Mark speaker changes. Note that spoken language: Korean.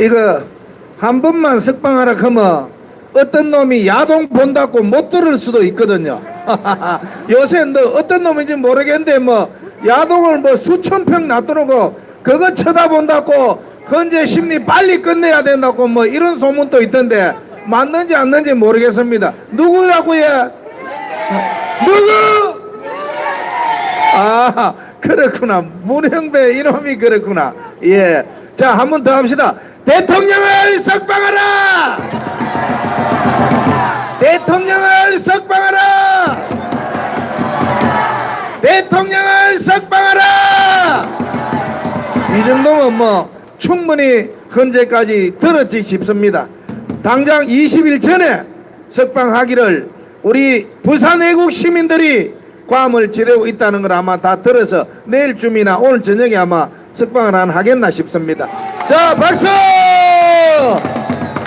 Speaker 1: 이거 한 번만 석방하라 하면 어떤 놈이 야동 본다고 못 들을 수도 있거든요. 요새 너 어떤 놈인지 모르겠는데 뭐 야동을 뭐 수천 평 놔두고 그거 쳐다본다고 현재 심리 빨리 끝내야 된다고 뭐 이런 소문도 있던데 맞는지 안 맞는지 모르겠습니다. 누구라고요? 누구? 아 그렇구나 문형배 이놈이 그렇구나 예 자 한 번 더 합시다 대통령을 석방하라! 대통령을 석방하라! 대통령을 석방하라! 이 정도면 뭐 충분히 현재까지 들었지 싶습니다. 당장 20일 전에 석방하기를 우리 부산 애국 시민들이 괌을 지내고 있다는 걸 아마 다 들어서 내일쯤이나 오늘 저녁에 아마 석방을 안 하겠나 싶습니다. 자, 박수!